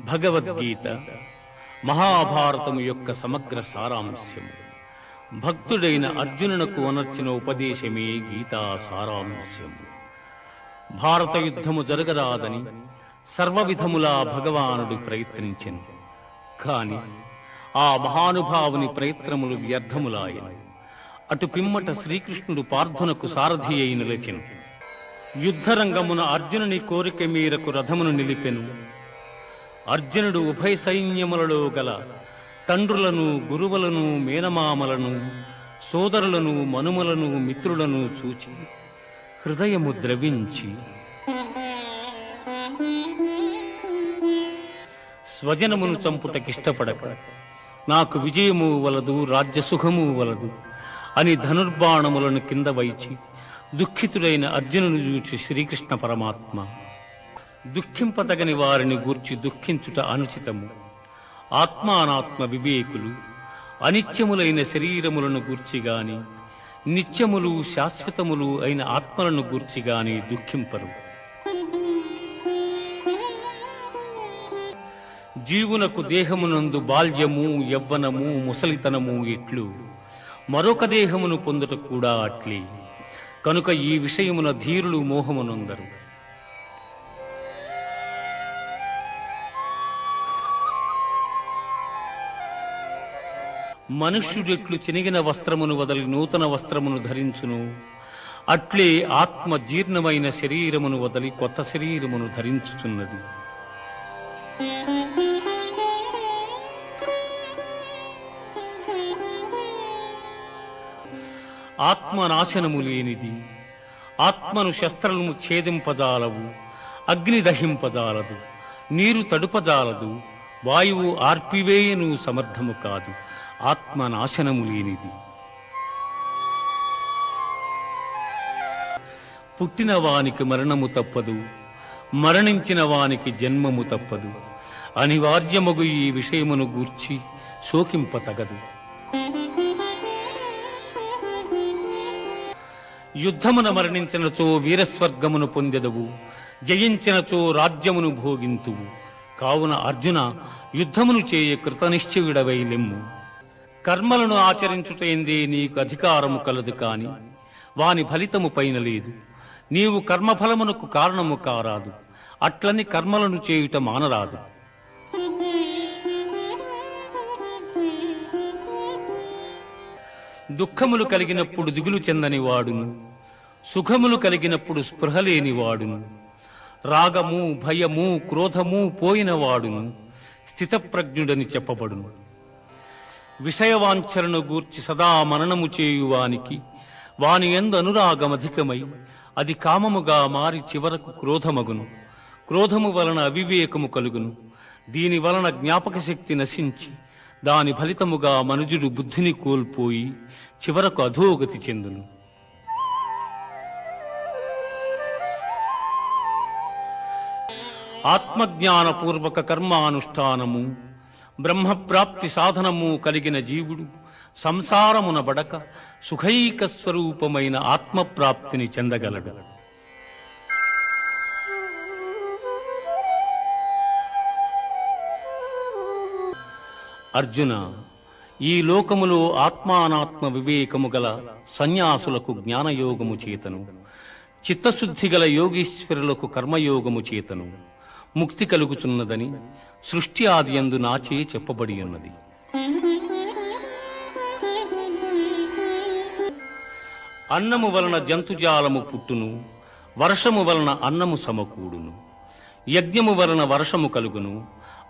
భగవద్గీత. మహాభారతము యొక్క సమగ్ర సారాంశము. భక్తుడైన అర్జునునకు అనర్చిన ఉపదేశమే గీతా సారాంశము. భారత యుద్ధము జరగరాదని సర్వవిధములా భగవానుడు ప్రయత్నించెను. కాని ఆ మహానుభావుని ప్రయత్నములు వ్యర్థములాయను. అటు పిమ్మట శ్రీకృష్ణుడు పార్థునకు సారథి అయి నిలిచెను. యుద్ధరంగమున అర్జునుని కోరిక మేరకు రథమును నిలిపెను. అర్జునుడు ఉభయ సైన్యములలో గల తండ్రులను గురువులను మేనమామలను సోదరులను మనుమలను మిత్రులను చూచి హృదయము ద్రవించి స్వజనమును చంపుటకిష్టపడక నాకు విజయము వలదు రాజ్యసుఖము వలదు అని ధనుర్బాణములను కింద వైచి దుఃఖితుడైన అర్జునుని చూచి శ్రీకృష్ణ పరమాత్మ దుఃఖింపదగని వారిని గూర్చి దుఃఖించుట అనుచితము. ఆత్మానాత్మ వివేకులు అనిత్యములైన శరీరములను గూర్చి గాని నిత్యములు శాశ్వతములు అయిన ఆత్మలను గూర్చి గాని దుఃఖింపరు. జీవునకు దేహమునందు బాల్యము యవ్వనము ముసలితనము ఇట్లు మరొక దేహమును పొందుట కూడా అట్లే. కనుక ఈ విషయమున ధీరులు మోహమునందరు. మనుష్యుడెట్లు చినిగిన వస్త్రమును వదలి నూతన వస్త్రమును ధరించును. అట్లే ఆత్మ జీర్ణమైన శరీరమును వదలి కొత్త శరీరమును ధరించుచున్నది. ఆత్మ నాశనము లేనిది ఆత్మను శస్త్రము ఛేదింపజాలవు అగ్ని దహింపజాలదు నీరు తడుపజాలదు వాయువు ఆర్పివేయను సమర్థము కాదు. ఆత్మ నాశనము లేనిది. పుట్టిన వానికి మరణము తప్పదు మరణించిన వానికి జన్మము తప్పదు. అనివార్యమగు ఈ విషయమును గూర్చి శోకింపతగదు. యుద్ధమున మరణించినచో వీరస్వర్గమును పొందెదవు జయించినచో రాజ్యమును భోగింతువు. కావున అర్జున యుద్ధమును చేయ కృతనిశ్చయుడవై లెమ్ము. కర్మలను ఆచరించుటైందే నీకు అధికారము కలదు కాని వాని ఫలితము పైన లేదు. నీవు కర్మఫలమునకు కారణము కారాదు. అట్లని కర్మలను చేయుట మానరాదు. దుఃఖములు కలిగినప్పుడు దిగులు చెందని వాడును. సుఖములు కలిగినప్పుడు స్పృహ లేని వాడును. రాగము భయము క్రోధము పోయినవాడును స్థితప్రజ్ఞుడని చెప్పబడును. విషయవాంఛలను గూర్చి సదా మననము చేయువానికి వాని ఎందు అనురాగమధికమై అది కామముగా మారి చివరకు క్రోధమగును. క్రోధము వలన అవివేకము కలుగును. దీని వలన జ్ఞాపక శక్తి నశించి దాని ఫలితముగా మనుజుడు బుద్ధిని కోల్పోయి చివరకు అధోగతి చెందును. ఆత్మజ్ఞానపూర్వక కర్మానుష్ఠానము బ్రహ్మప్రాప్తి సాధనము కలిగిన జీవుడు సంసారమున బడక సుఖైక స్వరూపమైన ఆత్మప్రాప్తిని చెందగలడు. అర్జున ఈ లోకములో ఆత్మానాత్మ వివేకము గల సన్యాసులకు జ్ఞానయోగము చేతను. చిత్తశుద్ధి గల యోగీశ్వరులకు కర్మయోగము చేతను. ముక్తి కలుగుచున్నదని సృష్టి ఆది యందు నాచే చెప్పబడి ఉన్నది అన్నము వలన జంతుజాలము పుట్టును వర్షము వలన అన్నము సమకూడును యజ్ఞము వలన వర్షము కలుగును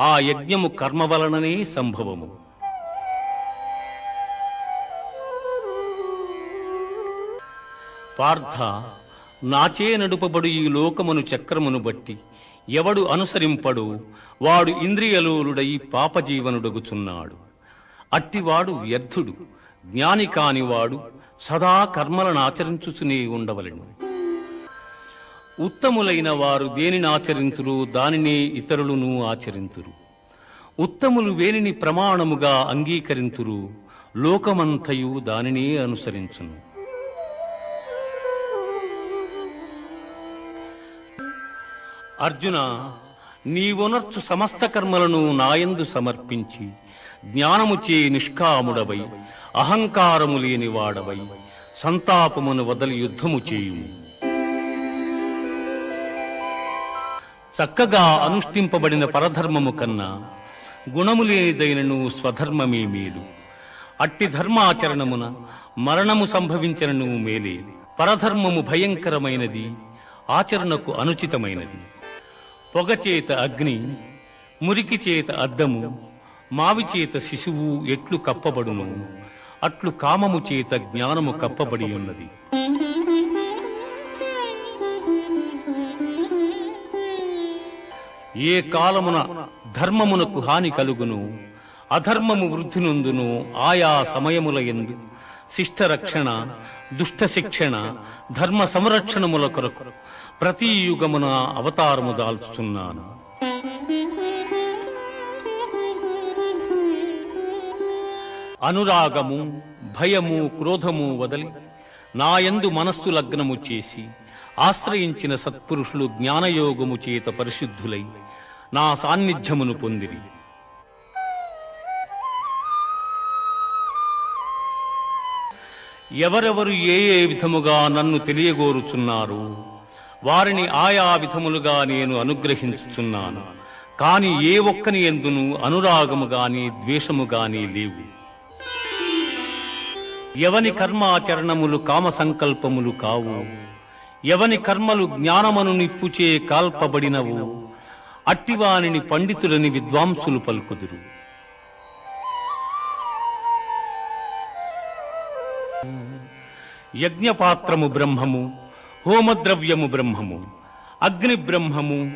ఆ యజ్ఞము కర్మ వలననే సంభవము. పార్థ నాచే నడుపబడు ఈ లోకమును చక్రమును బట్టి ఎవడు అనుసరింపడు వాడు ఇంద్రియలోలుడై పాపజీవనుడగుచున్నాడు. అట్టివాడు వ్యర్థుడు జ్ఞాని కానివాడు సదా కర్మలను ఆచరించుచునే ఉండవలను. ఉత్తములైన వారు దేనిని ఆచరింతురు దానినే ఇతరులను ఆచరింతురు. ఉత్తములు వేనిని ప్రమాణముగా అంగీకరింతురు లోకమంతయు దానినే అనుసరించును. అర్జున నీవునర్చు సమస్త కర్మలను నాయందు సమర్పించి జ్ఞానము చే నిష్కాముడవై అహంకారము లేని వాడవై సంతాపమును వదలి యుద్ధము చేయుము. చక్కగా అనుష్ఠింపబడిన పరధర్మము కన్నా గుణము లేనిదైనను స్వధర్మమే మేలు. అట్టి ధర్మాచరణమున మరణము సంభవించనను మేలే. పరధర్మము భయంకరమైనది ఆచరణకు అనుచితమైనది. పొగచేత అగ్ని మురికి చేత అద్దము మావి చేత శిశువు ఎట్లు కప్పబడును అట్లు కామము చేత జ్ఞానము కప్పబడి ఉన్నది. ఏ కాలమున ధర్మమునకు హాని కలుగును అధర్మము వృద్ధి నొందును ఆయా సమయముల ఎందు. శిష్ట రక్షణ దుష్ట శిక్షణ ధర్మ సంరక్షణముల కొరకు ప్రతి యుగమున అవతారము దాల్చుతున్నాను అనురాగము భయము క్రోధము వదలి నాయందు మనస్సు లగ్నము చేసి ఆశ్రయించిన సత్పురుషులు జ్ఞానయోగము చేత పరిశుద్ధులై నా సాన్నిధ్యమును పొందిరి. ఎవరెవరు ఏ ఏ విధముగా నన్ను తెలియగోరుచున్నారు వారిని ఆయా విధములుగా నేను అనుగ్రహించుచున్నాను. కాని ఏ ఒక్కని ఎందును అనురాగము గాని ద్వేషము గాని లేవు. ఎవని కర్మాచరణములు కామ సంకల్పములు కావు. ఎవని కర్మలు జ్ఞానమను నిప్పుచే కాల్పబడినవు. అట్టివానిని పండితులని విద్వాంసులు పలుకుదురు. యజ్ఞపాత్రము బ్రహ్మము హోమద్రవ్యము బ్రహ్మము అగ్ని బ్రహ్మము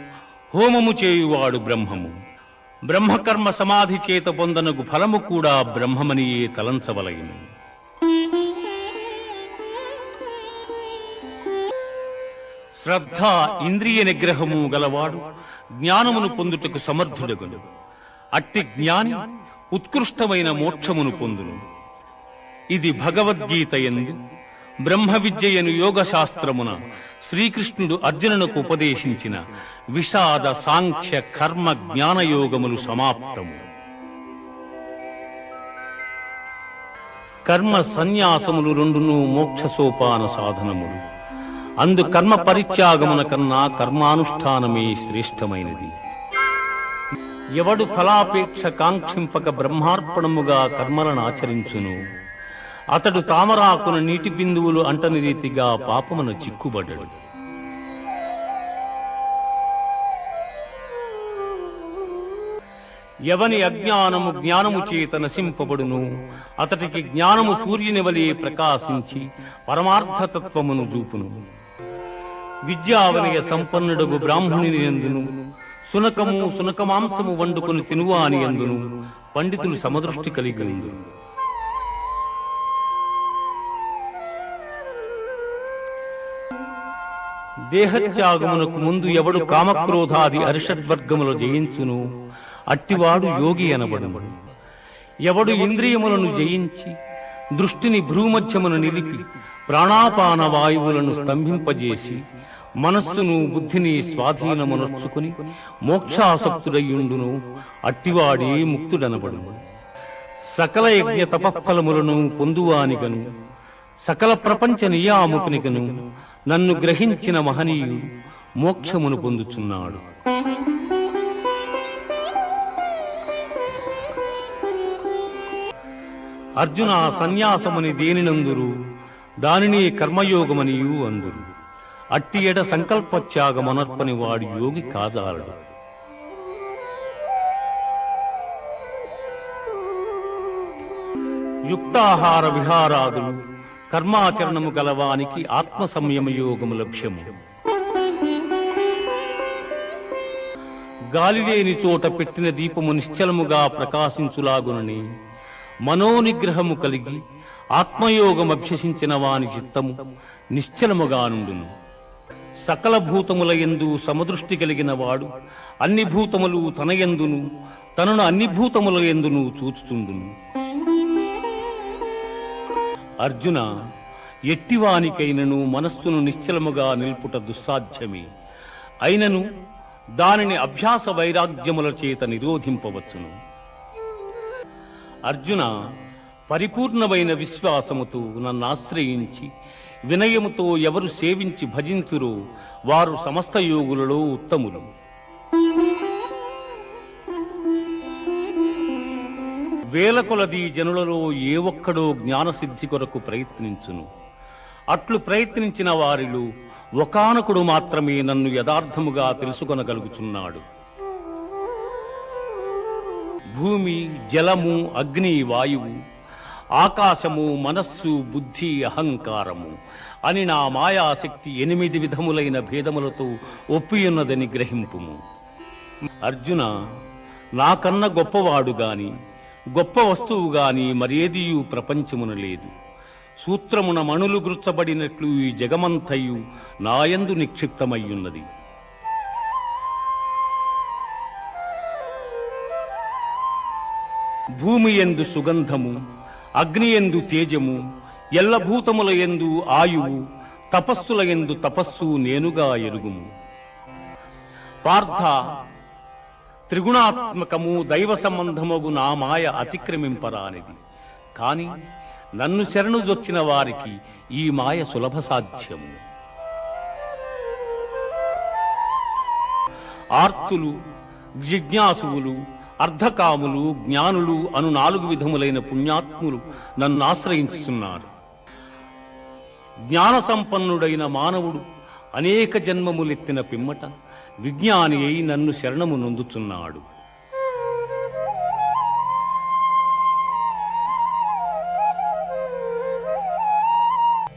హోమము చేయువాడు బ్రహ్మము. బ్రహ్మకర్మ సమాధి చేత పొందనకు ఫలము కూడా బ్రహ్మమనియే తలంచవలయను. శ్రద్ధ ఇంద్రియ నిగ్రహము గలవాడు జ్ఞానమును పొందుటకు సమర్థుడగును. అట్టి జ్ఞాని ఉత్కృష్టమైన మోక్షమును పొందును. ఇది భగవద్గీత ఎందు బ్రహ్మ విద్యయను యోగ శాస్త్రమున శ్రీకృష్ణుడు అర్జునునకు ఉపదేశించిన విషాద సాంఖ్య కర్మ జ్ఞానయోగములు సమాప్తము. కర్మ సన్యాసములు రెండును మోక్ష సోపాన సాధనములు. అందు కర్మ పరిత్యాగమున కన్నా కర్మానుష్ఠానమే శ్రేష్టమైనది. ఎవడు ఫలాపేక్ష కాంక్షింపక బ్రహ్మార్పణముగా కర్మలను ఆచరించును అతడు తామరాకున నీటి బిందువులు అంటని రీతిగా పాపమున చిక్కుబడ్డాడు. ఎవని అజ్ఞానము జ్ఞానము చేత నశింపబడును అతడికి జ్ఞానము సూర్యుని వలె ప్రకాశించి పరమార్థతత్వమును చూపును. విద్యావనయ సంపన్నుడగు బ్రాహ్మణుని ఎందును సునకము సునకమాంసము వండుకొని తినువాని ఎందును పండితులు సమదృష్టి కలిగి ఉందును దేహత్యాగమునకు ముందు ఎవడు కామక్రోధాది అరిషడ్వర్గములు జయించును అట్టివాడు యోగి అనబడును. ఎవడు ఇంద్రియములను జయించి దృష్టిని భ్రూమధ్యమున నిలిపి ప్రాణాపాన వాయువులను స్తంభింపజేసి మనస్సును బుద్ధిని స్వాధీనమునర్చుకుని మోక్షాసక్తుడయ్యుండును అట్టివాడే ముక్తుడనబడు సకల యజ్ఞ తపఫలములను పొందువానిగను సకల ప్రపంచ నియామకునిగను నన్ను గ్రహించిన మహనీయుడు మోక్షమును పొందుచున్నాడు. అర్జున సన్యాసమని దేనినందురు? దానిని కర్మయోగమనియు అందురు. అట్టి ఎడ సంకల్పత్యాగమనర్పని వాడు యోగి కాజాలడు యుక్తాహార విహారాదులు కర్మాచరణము గలవానికి ఆత్మ సంయమ యోగము లక్ష్యము గాలిలేని చోట పెట్టిన దీపము నిశ్చలముగా ప్రకాశించులాగునని మనోనిగ్రహము కలిగి ఆత్మయోగం అభ్యసించిన వాని చిత్తము నిశ్చలముగా నుండును సకల భూతముల యందు సమదృష్టి కలిగిన వాడు అన్ని భూతములు తన ఎందును తనను అన్ని భూతముల యందును చూచుతుండును అర్జున ఎట్టివానికైనను మనస్సును నిశ్చలముగా నిల్పుట దుస్సాధ్యమే. అయినను దానిని అభ్యాస వైరాగ్యముల చేత నిరోధింపవచ్చును. అర్జున పరిపూర్ణమైన విశ్వాసముతో నన్ను ఆశ్రయించి వినయముతో ఎవరు సేవించి భజింతురో వారు సమస్త యోగులలో ఉత్తములు. వేల కొలది జనులలో ఏ ఒక్కడో జ్ఞానసిద్ధి కొరకు ప్రయత్నించును. అట్లు ప్రయత్నించిన వారిలో ఒకానకుడు మాత్రమే నన్ను యథార్థముగా తెలుసుకొనగలుగుచున్నాడు. భూమి జలము అగ్ని వాయువు ఆకాశము మనస్సు బుద్ధి అహంకారము అని నా మాయాశక్తి ఎనిమిది విధములైన భేదములతో ఒప్పియున్నదని గ్రహింపుము. అర్జున నాకన్న గొప్పవాడు గాని గొప్ప వస్తువు గాని మరేదియు ప్రపంచమున లేదు. సూత్రమున మణులు గుర్చబడినట్లు ఈ జగమంతయు నాయందు నిక్షిప్తమయ్యున్నది. భూమి ఎందు సుగంధము అగ్ని ఎందు తేజము ఎల్లభూతముల ఎందు ఆయువు తపస్సుల ఎందు తపస్సు నేనుగా ఎరుగుము. పార్థ త్రిగుణాత్మకము దైవ సంబంధమగు నా మాయ అతిక్రమింపరానిది. కాని నన్ను శరణు జొచ్చిన వారికి ఈ మాయ సులభ సాధ్యము. ఆర్తులు జిజ్ఞాసువులు అర్ధకాములు జ్ఞానులు అను నాలుగు విధములైన పుణ్యాత్ములు నన్ను ఆశ్రయించుతున్నారు జ్ఞాన సంపన్నుడైన మానవుడు అనేక జన్మములెత్తిన పిమ్మట విజ్ఞాని అయి నన్ను శరణము నొందుచున్నాడు.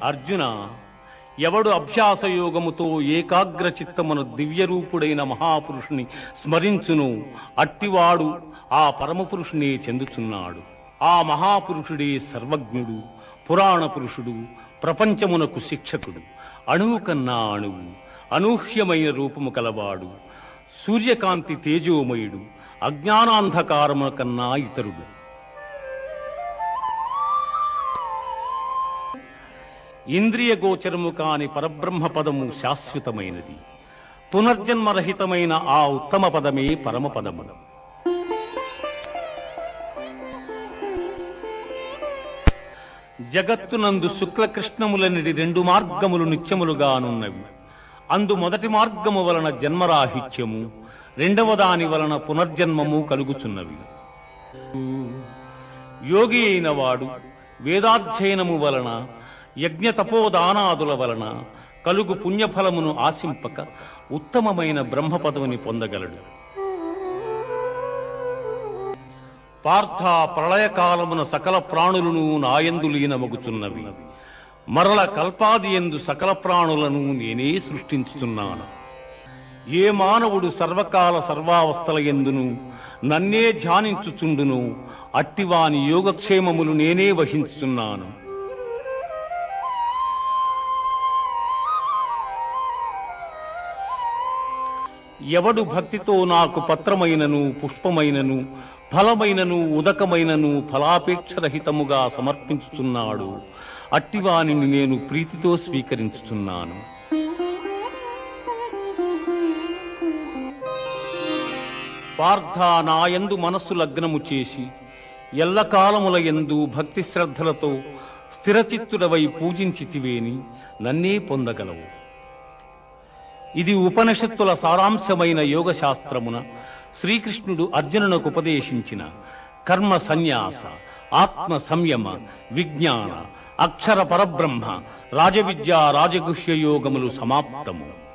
అర్జున ఎవడు అభ్యాసయోగముతో ఏకాగ్ర చిత్తమును దివ్యరూపుడైన మహాపురుషుని స్మరించును అట్టివాడు ఆ పరమపురుషునే చెందుచున్నాడు. ఆ మహాపురుషుడే సర్వజ్ఞుడు పురాణ పురుషుడు ప్రపంచమునకు శిక్షకుడు అణువు కన్నా అణువు. అనూహ్యమైన రూపము కలవాడు సూర్యకాంతి తేజోమయుడు అజ్ఞానాంధకారము కన్నా ఇతరుడు. ఇంద్రియ గోచరము కాని పరబ్రహ్మ పదము శాశ్వతమైనది. పునర్జన్మరహితమైన ఆ ఉత్తమ పదమే పరమ పదము. జగత్తునందు శుక్లకృష్ణములనిడి రెండు మార్గములు నిత్యములుగానున్నవి. అందు మొదటి మార్గము వలన జన్మరాహిత్యము రెండవ దాని వలన పునర్జన్మము కలుగుచున్నవి. యోగి అయిన వాడు వేదాధ్యయనము వలన యజ్ఞ తపోదానాదుల వలన కలుగు పుణ్యఫలమును ఆశింపక ఉత్తమమైన బ్రహ్మపదవిని పొందగలడు. పార్థ ప్రళయకాలమున సకల ప్రాణులను నాయందులీనమగుచున్నవి మరల కల్పాది ఎందు సకల ప్రాణులను నేనే సృష్టించుతున్నాను. ఏ మానవుడు సర్వకాల సర్వావస్థల ఎందును నన్నే ధ్యానించుచుండును అట్టివాని యోగక్షేమములు నేనే వహించుతున్నాను ఎవడు భక్తితో నాకు పత్రమైనను పుష్పమైనను ఫలమైనను ఉదకమైనను ఫలాపేక్షరహితముగా సమర్పించుచున్నాడు అట్టివానిని నేను ప్రీతితో స్వీకరించుచున్నాను. పార్థ నాయందు మనస్సు లగ్నము చేసి ఎల్లకాలముల యందు భక్తి శ్రద్ధలతో స్థిరచిత్తుడవై పూజించితివేని నన్నే పొందగలవు. ఇది ఉపనిషత్తుల సారాంశమైన యోగ శాస్త్రమున శ్రీకృష్ణుడు అర్జునునకు ఉపదేశించిన కర్మ సన్యాస ఆత్మ సంయమ విజ్ఞాన అక్షర పరబ్రహ్మ రాజవిద్య రాజగుహ్య యోగములు సమాప్తము.